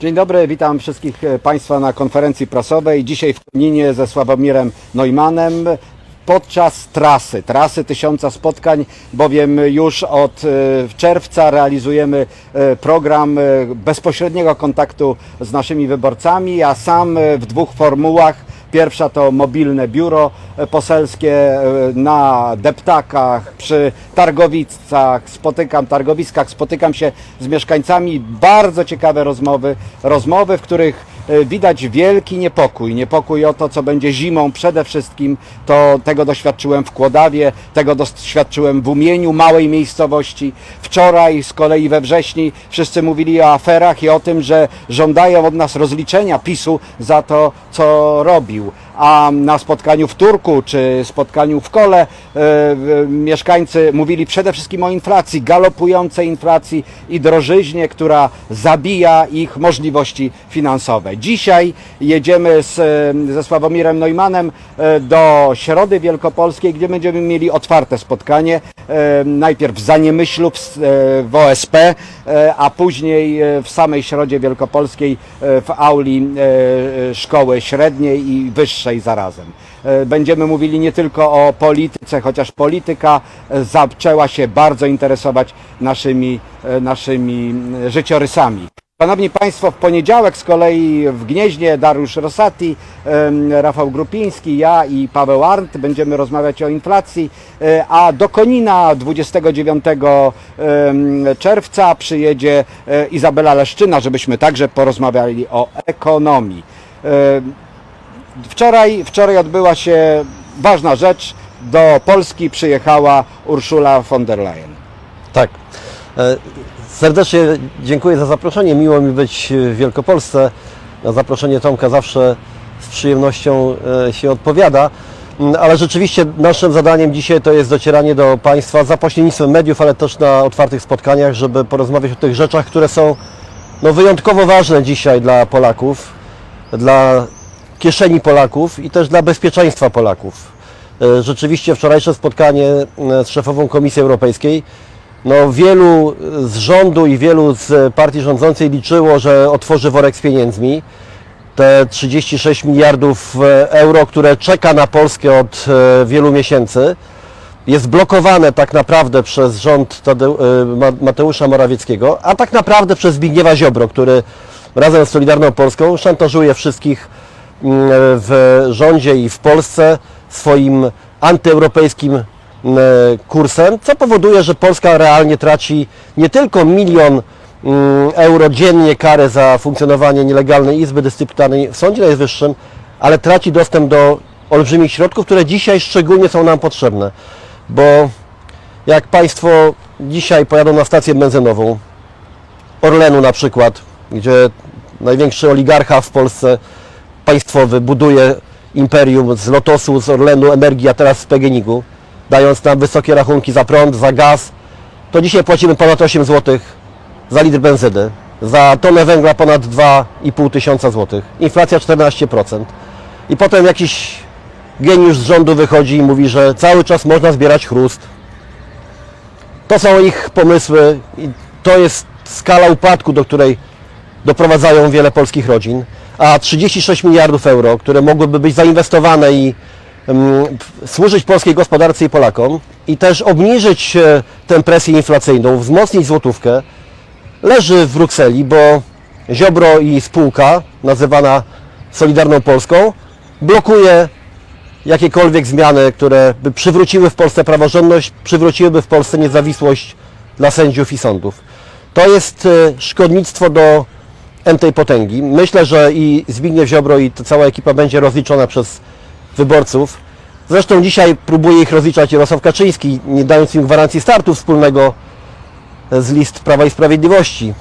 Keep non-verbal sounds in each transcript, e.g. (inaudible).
Dzień dobry, witam wszystkich e, Państwa na konferencji prasowej. Dzisiaj w Koninie ze Sławomirem Neumannem podczas trasy, trasy tysiąca spotkań, bowiem już od e, czerwca realizujemy e, program bezpośredniego kontaktu z naszymi wyborcami, a sam w dwóch formułach Pierwsza to mobilne biuro e, poselskie e, na deptakach, przy targowicach, spotykam, targowiskach, spotykam się z mieszkańcami. Bardzo ciekawe rozmowy, rozmowy, w których widać wielki niepokój. Niepokój o to, co będzie zimą przede wszystkim. To tego doświadczyłem w Kłodawie, tego doświadczyłem w Umieniu, małej miejscowości. Wczoraj z kolei we wrześni wszyscy mówili o aferach i o tym, że żądają od nas rozliczenia PiSu za to, co robił. A na spotkaniu w Turku czy spotkaniu w Kole e, mieszkańcy mówili przede wszystkim o inflacji, galopującej inflacji i drożyźnie, która zabija ich możliwości finansowe. Dzisiaj jedziemy z, e, ze Sławomirem Neumannem e, do Środy Wielkopolskiej, gdzie będziemy mieli otwarte spotkanie. Najpierw w Zaniemyślu w, OSP, a później w samej Środzie Wielkopolskiej w auli szkoły średniej i wyższej zarazem. E, Będziemy mówili nie tylko o polityce, chociaż polityka e, zaczęła się bardzo interesować naszymi, e, naszymi życiorysami. Szanowni Państwo, w poniedziałek z kolei w Gnieźnie Dariusz Rosati, Rafał Grupiński, ja i Paweł Arndt będziemy rozmawiać o inflacji, a do Konina 29 em, czerwca przyjedzie Izabela Leszczyna, żebyśmy także porozmawiali o ekonomii. Wczoraj, wczoraj odbyła się ważna rzecz. Do Polski przyjechała Urszula von der Leyen. Tak. E, Serdecznie dziękuję za zaproszenie. Miło mi być w Wielkopolsce. Na zaproszenie Tomka zawsze z przyjemnością e, się odpowiada. Mm, Ale rzeczywiście naszym zadaniem dzisiaj to jest docieranie do Państwa za pośrednictwem mediów, ale też na otwartych spotkaniach, żeby porozmawiać o tych rzeczach, które są no, wyjątkowo ważne dzisiaj dla Polaków, dla kieszeni Polaków i też dla bezpieczeństwa Polaków. E, Rzeczywiście wczorajsze spotkanie e, z szefową Komisji Europejskiej, no wielu z rządu i wielu z partii rządzącej liczyło, że otworzy worek z pieniędzmi. Te 36 miliardów e, euro, które czeka na Polskę od wielu miesięcy, jest blokowane tak naprawdę przez rząd Mateusza Morawieckiego, a tak naprawdę przez Zbigniewa Ziobro, który razem z Solidarną Polską szantażuje wszystkich w rządzie i w Polsce swoim antyeuropejskim mm, kursem, co powoduje, że Polska realnie traci nie tylko milion mm, euro dziennie karę za funkcjonowanie nielegalnej Izby Dyscyplinarnej w Sądzie Najwyższym, ale traci dostęp do olbrzymich środków, które dzisiaj szczególnie są nam potrzebne. Bo jak Państwo dzisiaj pojadą na stację benzynową, Orlenu na przykład, gdzie największy oligarcha w Polsce państwowy buduje imperium z Lotosu, z Orlenu, Energii, a teraz z PGNiG-u, dając nam wysokie rachunki za prąd, za gaz, to dzisiaj płacimy ponad 8 zł za litr benzyny, za tonę węgla ponad 2,5 tysiąca złotych, inflacja 14%. I potem jakiś geniusz z rządu wychodzi i mówi, że cały czas można zbierać chrust, to są ich pomysły i to jest skala upadku, do której doprowadzają wiele polskich rodzin. A 36 miliardów euro, które mogłyby być zainwestowane i mm, służyć polskiej gospodarce i Polakom i też obniżyć e, tę presję inflacyjną, wzmocnić złotówkę, leży w Brukseli, bo Ziobro i spółka, nazywana Solidarną Polską, blokuje jakiekolwiek zmiany, które by przywróciły w Polsce praworządność, przywróciłyby w Polsce niezawisłość dla sędziów i sądów. To jest e, szkodnictwo do entej potęgi. Myślę, że i Zbigniew Ziobro i ta cała ekipa będzie rozliczona przez wyborców. Zresztą dzisiaj próbuje ich rozliczać Jarosław Kaczyński, nie dając im gwarancji startu wspólnego z list Prawa i Sprawiedliwości.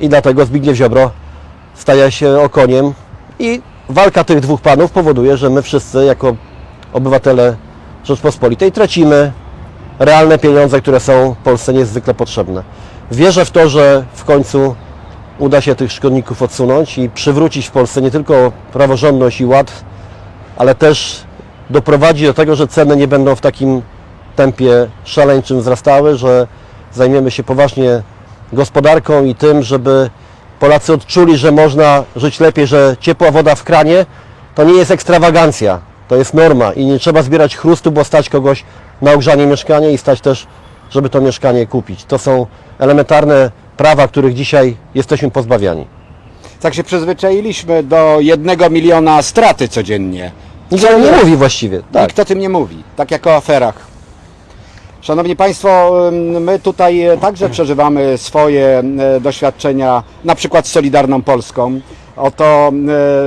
I dlatego Zbigniew Ziobro staje się okoniem i walka tych dwóch panów powoduje, że my wszyscy jako obywatele Rzeczpospolitej tracimy realne pieniądze, które są Polsce niezwykle potrzebne. Wierzę w to, że w końcu uda się tych szkodników odsunąć i przywrócić w Polsce nie tylko praworządność i ład, ale też doprowadzić do tego, że ceny nie będą w takim tempie szaleńczym wzrastały, że zajmiemy się poważnie gospodarką i tym, żeby Polacy odczuli, że można żyć lepiej, że ciepła woda w kranie to nie jest ekstrawagancja, to jest norma i nie trzeba zbierać chrustu, bo stać kogoś na ogrzanie mieszkania i stać też, żeby to mieszkanie kupić. To są elementarne prawa, których dzisiaj jesteśmy pozbawiani. Tak się przyzwyczailiśmy do jednego miliona straty codziennie. Nikt o tym nie mówi właściwie. Tak. Nikt o tym nie mówi, tak jak o aferach. Szanowni Państwo, my tutaj e, także przeżywamy swoje e, doświadczenia, na przykład z Solidarną Polską. Oto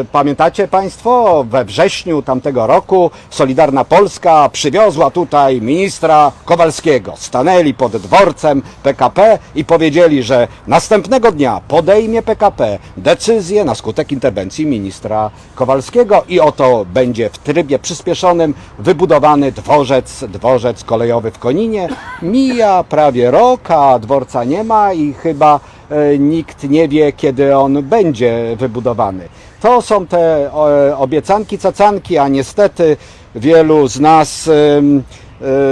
e, pamiętacie Państwo, we wrześniu tamtego roku Solidarna Polska przywiozła tutaj ministra Kowalskiego. Stanęli pod dworcem PKP i powiedzieli, że następnego dnia podejmie PKP decyzję na skutek interwencji ministra Kowalskiego i oto będzie w trybie przyspieszonym wybudowany dworzec, dworzec kolejowy w Koninie. Mija prawie rok, a dworca nie ma i chyba nikt nie wie, kiedy on będzie wybudowany. To są te e, obiecanki, cacanki, a niestety wielu z nas, e,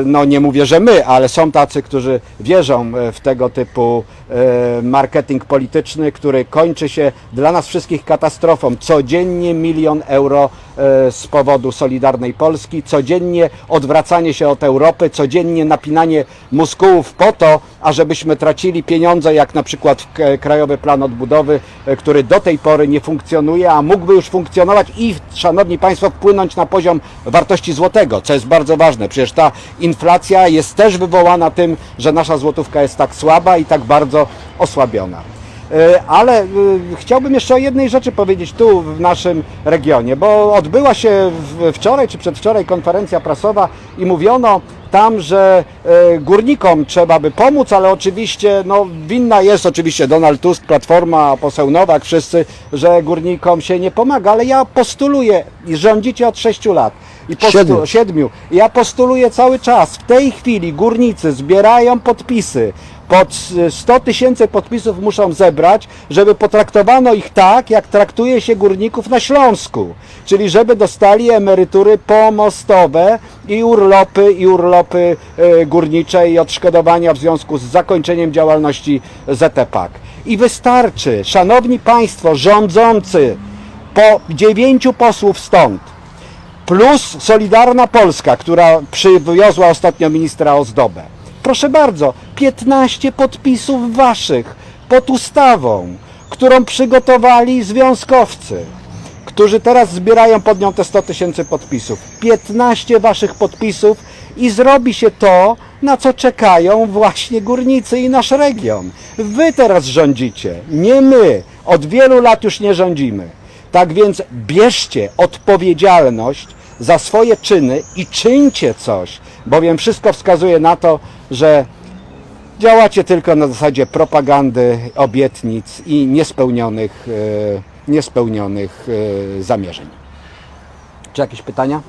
no nie mówię, że my, ale są tacy, którzy wierzą e, w tego typu e, marketing polityczny, który kończy się dla nas wszystkich katastrofą. Codziennie milion euro e, z powodu Solidarnej Polski, codziennie odwracanie się od Europy, codziennie napinanie muskułów po to, ażebyśmy tracili pieniądze, jak na przykład Krajowy Plan Odbudowy, e, który do tej pory nie funkcjonuje, a mógłby już funkcjonować i, Szanowni Państwo, wpłynąć na poziom wartości złotego, co jest bardzo ważne. Przecież ta inflacja jest też wywołana tym, że nasza złotówka jest tak słaba i tak bardzo osłabiona. E, Ale e, chciałbym jeszcze o jednej rzeczy powiedzieć tu w naszym regionie, bo odbyła się wczoraj czy przedwczoraj konferencja prasowa i mówiono tam, że e, górnikom trzeba by pomóc, ale oczywiście no, winna jest oczywiście Donald Tusk, Platforma, poseł Nowak, wszyscy, że górnikom się nie pomaga, ale ja postuluję i rządzicie od 6 lat. I postu- Siedmiu. siedmiu. Ja postuluję cały czas. W tej chwili górnicy zbierają podpisy. Pod 100 tysięcy podpisów muszą zebrać, żeby potraktowano ich tak, jak traktuje się górników na Śląsku. Czyli żeby dostali emerytury pomostowe i urlopy, i urlopy e, górnicze i odszkodowania w związku z zakończeniem działalności ZTPAK. I wystarczy, szanowni państwo rządzący, po dziewięciu posłów stąd, plus Solidarna Polska, która przywiozła ostatnio ministra Ozdobę. Proszę bardzo, 15 podpisów waszych pod ustawą, którą przygotowali związkowcy, którzy teraz zbierają pod nią te 100 tysięcy podpisów. 15 waszych podpisów i zrobi się to, na co czekają właśnie górnicy i nasz region. Wy teraz rządzicie, nie my. Od wielu lat już nie rządzimy. Tak więc bierzcie odpowiedzialność za swoje czyny i czyńcie coś, bowiem wszystko wskazuje na to, że działacie tylko na zasadzie propagandy, obietnic i niespełnionych, e, niespełnionych e, zamierzeń. Czy jakieś pytania?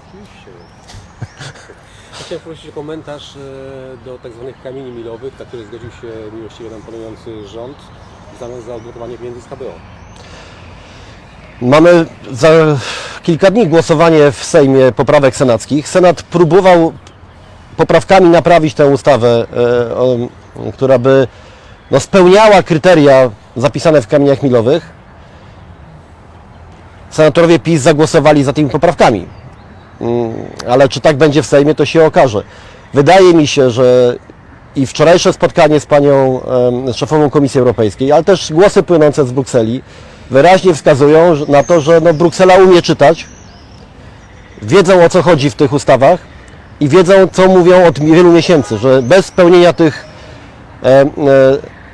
Chciałem prosić o komentarz e, do tak zwanych kamieni milowych, na które zgodził się miłościwie nam panujący rząd w zamian za odblokowanie pieniędzy z KBO. Mamy za kilka dni głosowanie w Sejmie poprawek senackich. Senat próbował poprawkami naprawić tę ustawę, e, która by no, spełniała kryteria zapisane w kamieniach milowych. Senatorowie PiS zagłosowali za tymi poprawkami. Mm, Ale czy tak będzie w Sejmie, to się okaże. Wydaje mi się, że i wczorajsze spotkanie z panią szefową Komisji Europejskiej, ale też głosy płynące z Brukseli wyraźnie wskazują na to, że no, Bruksela umie czytać, wiedzą o co chodzi w tych ustawach i wiedzą co mówią od wielu miesięcy, że bez spełnienia tych e, e,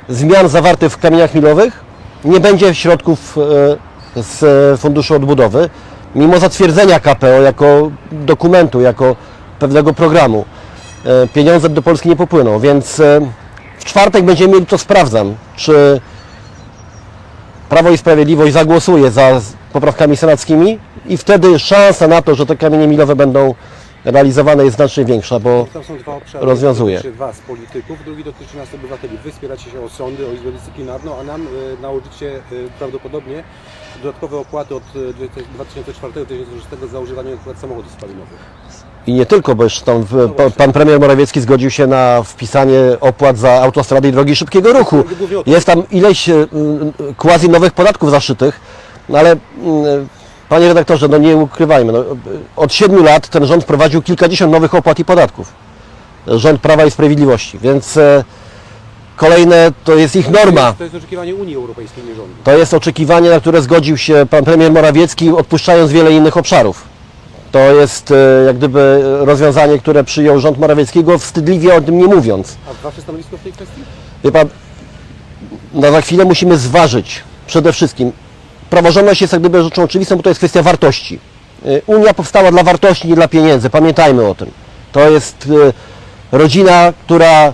zmian zawartych w kamieniach milowych nie będzie środków e, z Funduszu Odbudowy, mimo zatwierdzenia KPO jako dokumentu, jako pewnego programu. E, pieniądze do Polski nie popłyną, więc e, w czwartek będziemy mieli, to sprawdzam, czy Prawo i Sprawiedliwość zagłosuje za poprawkami senackimi i wtedy szansa na to, że te kamienie milowe będą realizowane jest znacznie większa, bo Tam są dwa obszary. Rozwiązuje. Dotyczy Was, polityków, drugi dotyczy nas, obywateli. Wy wspieracie się o sądy, o Izbę Dyscyplinarną, a nam e, nałożycie e, prawdopodobnie dodatkowe opłaty od e, 2004-2006 za używanie na przykład samochodów spalinowych. I nie tylko, bo jeszcze tam w, pa- pan premier Morawiecki zgodził się na wpisanie opłat za autostrady i drogi szybkiego ruchu. Jest tam ileś e, mm, quasi nowych podatków zaszytych, no ale mm, panie redaktorze, no nie ukrywajmy, no, od siedmiu lat ten rząd wprowadził kilkadziesiąt nowych opłat i podatków. Rząd Prawa i Sprawiedliwości, więc kolejne to jest ich norma. To jest oczekiwanie Unii Europejskiej, nie rządu. To jest oczekiwanie, na które zgodził się pan premier Morawiecki, odpuszczając wiele innych obszarów. To jest e, jak gdyby rozwiązanie, które przyjął rząd Morawieckiego, wstydliwie o tym nie mówiąc. A wasze stanowisko w tej kwestii? Wie pan, no za chwilę musimy zważyć przede wszystkim. Praworządność jest jak gdyby rzeczą oczywistą, bo to jest kwestia wartości. Y, Unia powstała dla wartości, nie dla pieniędzy. Pamiętajmy o tym. To jest y, rodzina, która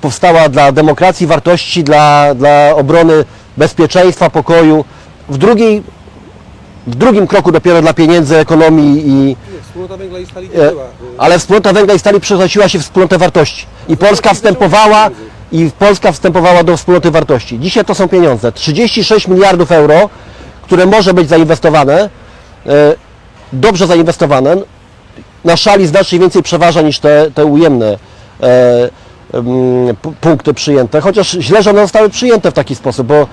powstała dla demokracji, wartości, dla, dla obrony bezpieczeństwa, pokoju. W, drugiej, w drugim kroku dopiero dla pieniędzy, ekonomii i, Nie, wspólnota węgla i stali nie była. Ale wspólnota węgla i stali przekształciła się w wspólnotę wartości. I Polska wstępowała i Polska wstępowała do wspólnoty wartości. Dzisiaj to są pieniądze. 36 miliardów euro, które może być zainwestowane, e, dobrze zainwestowane, na szali znacznie więcej przeważa niż te, te ujemne e, pu- punkty przyjęte. Chociaż źle, że one zostały przyjęte w taki sposób, bo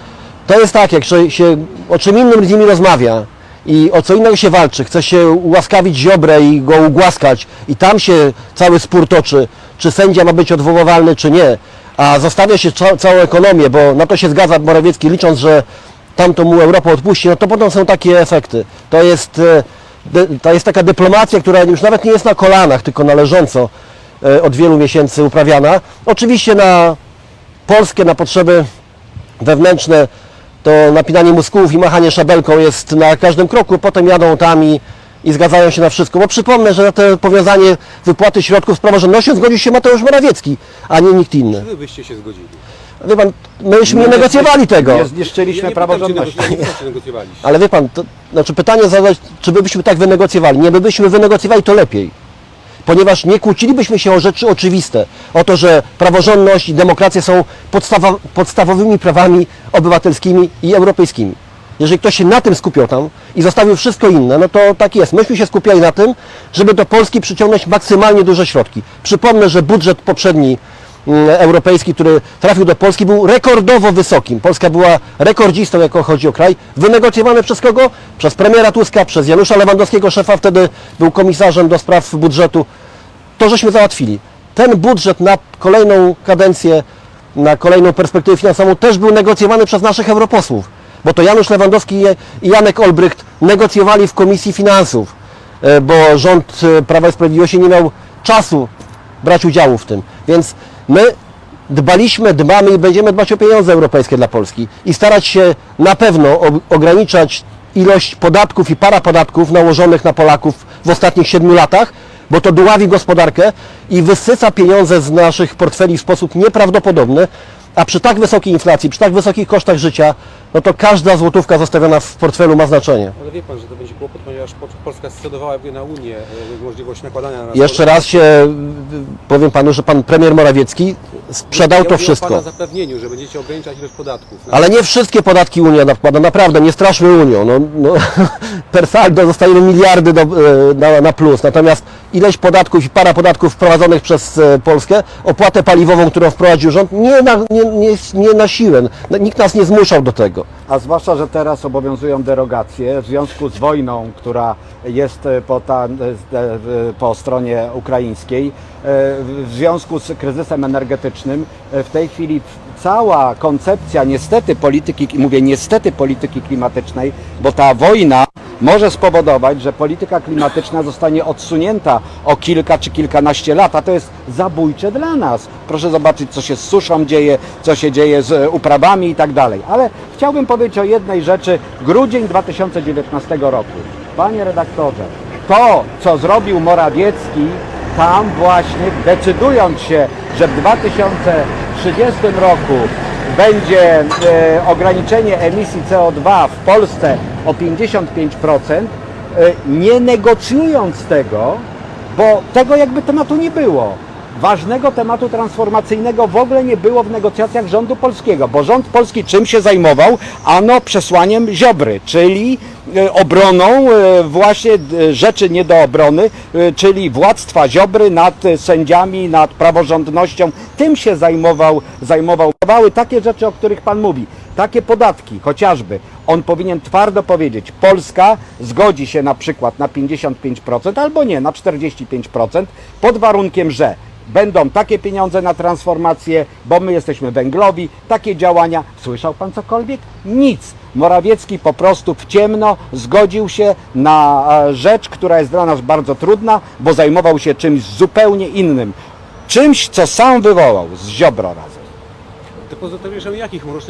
to jest tak, jak się o czym innym z nimi rozmawia i o co innego się walczy, chce się ułaskawić Ziobrę i go ugłaskać i tam się cały spór toczy, czy sędzia ma być odwoływalny, czy nie, a zostawia się cza, całą ekonomię, bo na to się zgadza Morawiecki, licząc, że tamto mu Europa odpuści, no to potem są takie efekty. To jest, e, to jest taka dyplomacja, która już nawet nie jest na kolanach, tylko na leżąco e, od wielu miesięcy uprawiana. Oczywiście na Polskę, na potrzeby wewnętrzne, to napinanie mózgów i machanie szabelką jest na każdym kroku, potem jadą tam i, i zgadzają się na wszystko. Bo przypomnę, że na to powiązanie wypłaty środków z praworządnością zgodził się Mateusz Morawiecki, a nie nikt inny. Wy byście się zgodzili. Wie pan, myśmy nie negocjowali tego. Nie zniszczyliśmy praworządności. negocjowaliście. Ale wie pan, to, znaczy pytanie zadać, czy my byśmy tak wynegocjowali. Nie, my byśmy wynegocjowali to lepiej. Ponieważ nie kłócilibyśmy się o rzeczy oczywiste. O to, że praworządność i demokracja są podstawa, podstawowymi prawami obywatelskimi i europejskimi. Jeżeli ktoś się na tym skupiał tam i zostawił wszystko inne, no to tak jest. Myśmy się skupiali na tym, żeby do Polski przyciągnąć maksymalnie duże środki. Przypomnę, że budżet poprzedni europejski, który trafił do Polski, był rekordowo wysokim. Polska była rekordzistą, jako chodzi o kraj. Wynegocjowany przez kogo? Przez premiera Tuska, przez Janusza Lewandowskiego, szefa wtedy był komisarzem do spraw budżetu. To żeśmy załatwili. Ten budżet na kolejną kadencję, na kolejną perspektywę finansową też był negocjowany przez naszych europosłów. Bo to Janusz Lewandowski i- i Janek Olbrycht negocjowali w Komisji Finansów, e, bo rząd e, Prawa i Sprawiedliwości nie miał czasu brać udziału w tym. Więc my dbaliśmy, dbamy i będziemy dbać o pieniądze europejskie dla Polski i starać się na pewno ograniczać ilość podatków i parapodatków nałożonych na Polaków w ostatnich siedmiu latach, bo to dławi gospodarkę i wysyca pieniądze z naszych portfeli w sposób nieprawdopodobny, a przy tak wysokiej inflacji, przy tak wysokich kosztach życia, no to każda złotówka zostawiona w portfelu ma znaczenie. Ale wie pan, że to będzie kłopot, ponieważ Po- Polska scedowała na Unię e, możliwość nakładania na nas Jeszcze raz się y, powiem panu, że pan premier Morawiecki sprzedał Ja to mówię o wszystko. pana zapewnieniu, że będziecie ograniczać ilość podatków. Ale nie wszystkie podatki Unia nakłada, naprawdę, nie straszmy Unią. No, no, (laughs) per saldo zostajemy miliardy do, e, na, na plus, natomiast ileś podatków i para podatków wprowadzonych przez e, Polskę, opłatę paliwową, którą wprowadził rząd, nie na, nie, nie, nie na siłę. No, Nikt nas nie zmuszał do tego. A zwłaszcza, że teraz obowiązują derogacje w związku z wojną, która jest e, po, ta, e, po stronie ukraińskiej, w związku z kryzysem energetycznym. W tej chwili cała koncepcja niestety polityki, mówię niestety polityki klimatycznej, bo ta wojna może spowodować, że polityka klimatyczna zostanie odsunięta o kilka czy kilkanaście lat, a to jest zabójcze dla nas. Proszę zobaczyć, co się z suszą dzieje, co się dzieje z uprawami i tak dalej. Ale chciałbym powiedzieć o jednej rzeczy. Grudzień 2019 roku. Panie redaktorze, to, co zrobił Morawiecki, tam właśnie decydując się, że w 2030 roku będzie e, ograniczenie emisji CO2 w Polsce o 55%, e, nie negocjując tego, bo tego jakby tematu nie było. Ważnego tematu transformacyjnego w ogóle nie było w negocjacjach rządu polskiego, bo rząd polski czym się zajmował? Ano przesłaniem Ziobry, czyli obroną e, właśnie e, rzeczy nie do obrony, e, czyli władztwa Ziobry nad e, sędziami, nad praworządnością. Tym się zajmował, zajmował. Takie rzeczy, o których Pan mówi. Takie podatki, chociażby, on powinien twardo powiedzieć, Polska zgodzi się na przykład na 55% albo nie, na 45%, pod warunkiem, że będą takie pieniądze na transformację, bo my jesteśmy węglowi, takie działania. Słyszał Pan cokolwiek? Nic. Morawiecki po prostu w ciemno zgodził się na e, rzecz, która jest dla nas bardzo trudna, bo zajmował się czymś zupełnie innym. Czymś, co sam wywołał z Ziobro razem. Depozytariuszem jakich rocznych